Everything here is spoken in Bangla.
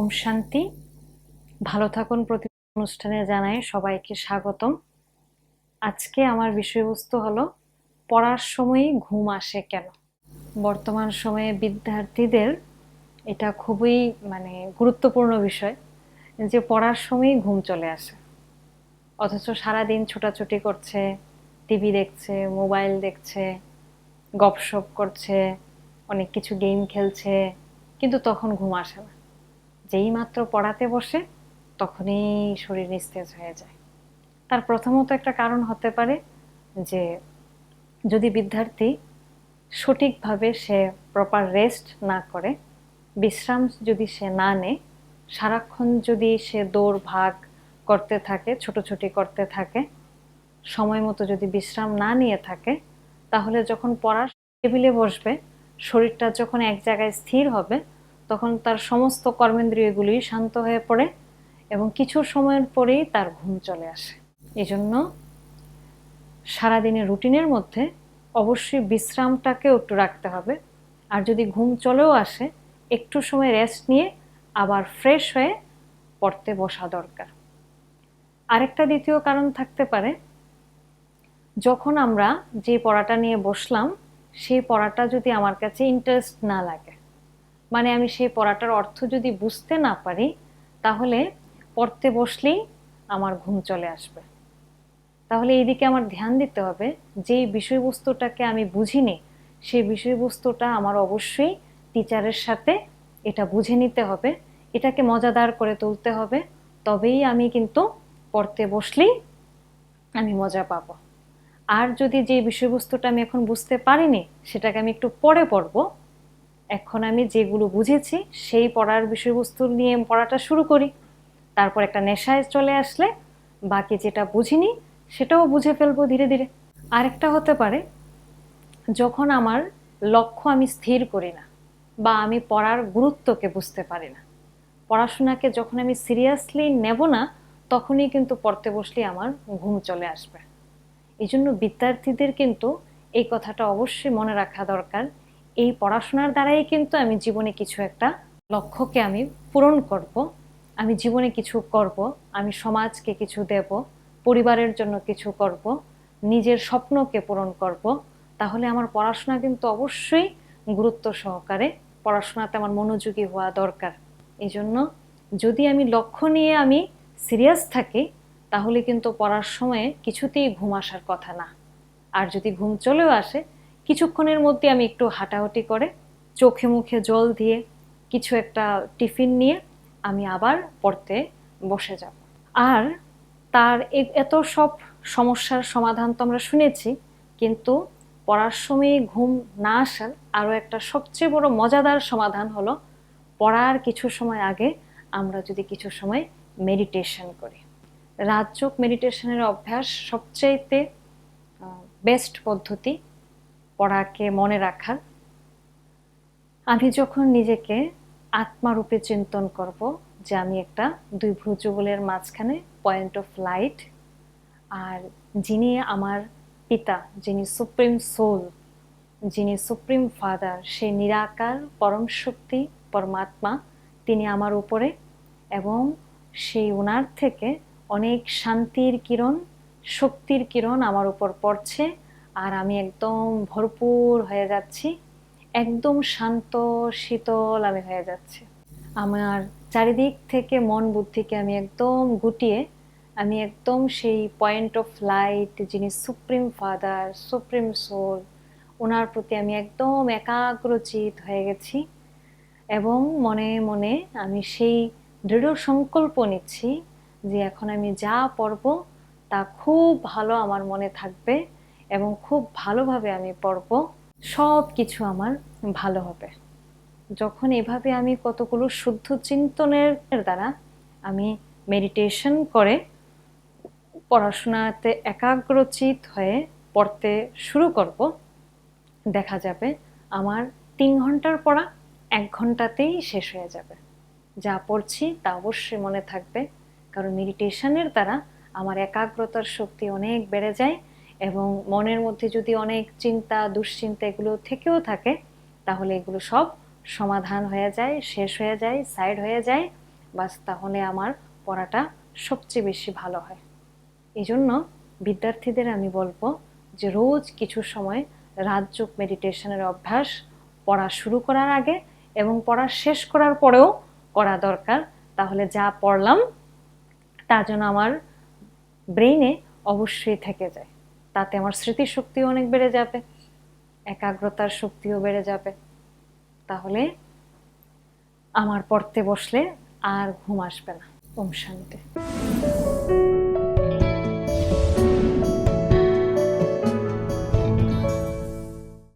ওম শান্তি। ভালো থাকুন প্রতি অনুষ্ঠানে জানাই সবাইকে স্বাগতম। আজকে আমার বিষয়বস্তু হলো, পড়ার সময়ই ঘুম আসে কেন? বর্তমান সময়ে বিদ্যার্থীদের এটা খুবই মানে গুরুত্বপূর্ণ বিষয় যে পড়ার সময়ই ঘুম চলে আসে। অথচ সারাদিন ছোটাছুটি করছে, টিভি দেখছে, মোবাইল দেখছে গপসপ করছে, অনেক কিছু গেম খেলছে, কিন্তু তখন ঘুম আসে না। যেই মাত্র পড়াতে বসে, তখনই শরীর নিস্তেজ হয়ে যায়। তার প্রথমত একটা কারণ হতে পারে যে, যদি বিদ্যার্থী সঠিকভাবে সে প্রপার রেস্ট না করে, বিশ্রাম যদি সে না নেয়, সারাক্ষণ যদি সে দৌড় ভাগ করতে থাকে, ছোটোছুটি করতে থাকে, সময় মতো যদি বিশ্রাম না নিয়ে থাকে, তাহলে যখন পড়ার টেবিলে বসবে, শরীরটা যখন এক জায়গায় স্থির হবে তখন তার সমস্ত কর্মেন্দ্রিয়গুলি শান্ত হয়ে পড়ে এবং কিছু সময়ের পরেই তার ঘুম চলে আসে। এই জন্য সারাদিনের রুটিনের মধ্যে অবশ্যই বিশ্রামটাকেও একটু রাখতে হবে। আর যদি ঘুম চলেও আসে, একটু সময় রেস্ট নিয়ে আবার ফ্রেশ হয়ে পড়তে বসা দরকার। আরেকটা দ্বিতীয় কারণ থাকতে পারে, যখন আমরা যে পড়াটা নিয়ে বসলাম, সেই পড়াটা যদি আমার কাছে ইন্টারেস্ট না লাগে মানে আমি সেই পড়াটার অর্থ যদি বুঝতে না পারি, তাহলে পড়তে বসলেই আমার ঘুম চলে আসবে। তাহলে এইদিকে আমার ধ্যান দিতে হবে যে বিষয়বস্তুটাকে আমি বুঝিনি, সেই বিষয়বস্তুটা আমার অবশ্যই টিচারের সাথে এটা বুঝে নিতে হবে, এটাকে মজাদার করে তুলতে হবে, তবেই আমি কিন্তু পড়তে বসলেই আমি মজা পাবো। আর যদি যে বিষয়বস্তুটা আমি এখন বুঝতে পারিনি, সেটাকে আমি একটু পরে পড়ব এখন আমি যেগুলো বুঝেছি, সেই পড়ার বিষয়বস্তু নিয়ে পড়াটা শুরু করি। তারপর একটা নেশায় চলে আসলে বাকি যেটা বুঝিনি, সেটাও বুঝে ফেলব ধীরে ধীরে। আরেকটা হতে পারে, যখন আমার লক্ষ্য আমি স্থির করি না বা আমি পড়ার গুরুত্বকে বুঝতে পারি না, পড়াশোনাকে যখন আমি সিরিয়াসলি নেব না, তখনই কিন্তু পড়তে বসলে আমার ঘুম চলে আসবে। এই জন্য বিদ্যার্থীদের কিন্তু এই কথাটা অবশ্যই মনে রাখা দরকার এই পড়াশোনার দ্বারাই কিন্তু আমি জীবনে কিছু একটা লক্ষ্যকে আমি পূরণ করব, আমি জীবনে কিছু করব, আমি সমাজকে কিছু দেব, পরিবারের জন্য কিছু করব, নিজের স্বপ্নকে পূরণ করব, তাহলে আমার পড়াশোনা কিন্তু অবশ্যই গুরুত্ব সহকারে, পড়াশোনাতে আমার মনোযোগী হওয়া দরকার। এই জন্য যদি আমি লক্ষ্য নিয়ে আমি সিরিয়াস থাকি, তাহলে কিন্তু পড়ার সময়ে কিছুতেই ঘুম আসার কথা না। আর যদি ঘুম চলেও আসে কিছুক্ষণের মধ্যে আমি একটু হাঁটাহাঁটি করে চোখে মুখে জল দিয়ে কিছু একটা টিফিন নিয়ে আমি আবার পড়তে বসে যাব। আর তার এত সব সমস্যার সমাধান তো আমরা শুনেছি, কিন্তু পড়ার সময় ঘুম না আসার আরও একটা সবচেয়ে বড় মজাদার সমাধান হলো পড়ার কিছু সময় আগে আমরা যদি কিছু সময় মেডিটেশন করি। রাজযোগ মেডিটেশনের অভ্যাস সবচাইতে বেস্ট পদ্ধতি পড়াকে মনে রাখা। আমি যখন নিজেকে আত্মারূপে চিন্তন করব যে আমি একটা দুই ভ্রুযুগলের মাঝখানে পয়েন্ট অফ লাইট আর যিনি আমার পিতা, যিনি সুপ্রিম সোল যিনি সুপ্রিম ফাদার সেই নিরাকার, পরম শক্তি, পরমাত্মা, তিনি আমার উপরে এবং সেই ওনার থেকে অনেক শান্তির কিরণ, শক্তির কিরণ আমার উপর পড়ছে। আর আমি একদম ভরপুর হয়ে যাচ্ছি। একদম শান্ত, শীতল আমি হয়ে যাচ্ছি। আমার চারিদিক থেকে মন বুদ্ধিকে আমি একদম গুটিয়ে, আমি একদম সেই পয়েন্ট অফ লাইট যিনি সুপ্রিম ফাদার সুপ্রিম সোল ওনার প্রতি আমি একদম একাগ্রচিত হয়ে গেছি। এবং মনে মনে আমি সেই দৃঢ় সংকল্প নিচ্ছি যে এখন আমি যা পড়ব তা খুব ভালো আমার মনে থাকবে। এবং খুব ভালোভাবে আমি পড়ব। সব কিছু আমার ভালো হবে। যখন এভাবে আমি কতগুলো শুদ্ধ চিন্তনের দ্বারা আমি মেডিটেশন করে পড়াশোনাতে একাগ্রচিত হয়ে পড়তে শুরু করব, দেখা যাবে আমার তিন ঘণ্টার পড়া এক ঘন্টাতেই শেষ হয়ে যাবে। যা পড়ছি তা অবশ্যই মনে থাকবে, কারণ মেডিটেশনের দ্বারা আমার একাগ্রতার শক্তি অনেক বেড়ে যায় এবং মনের মধ্যে যদি অনেক চিন্তা, দুশ্চিন্তা এগুলো থেকেও থাকে, তাহলে এগুলো সব সমাধান হয়ে যায়, শেষ হয়ে যায়, সাইড হয়ে যায়। বাস তাহলে আমার পড়াটা সবচেয়ে বেশি ভালো হয়। এই জন্য বিদ্যার্থীদের আমি বলব যে রোজ কিছু সময় রাজযোগ মেডিটেশনের অভ্যাস পড়া শুরু করার আগে এবং পড়া শেষ করার পরেও করা দরকার। তাহলে যা পড়লাম তা যেন আমার ব্রেইনে অবশ্যই থেকে যায়। তাতে আমার স্মৃতিশক্তিও অনেক বেড়ে যাবে, একাগ্রতার শক্তিও বেড়ে যাবে। তাহলে আমার পড়তে বসলে আর ঘুম আসবে না, ওম শান্তি।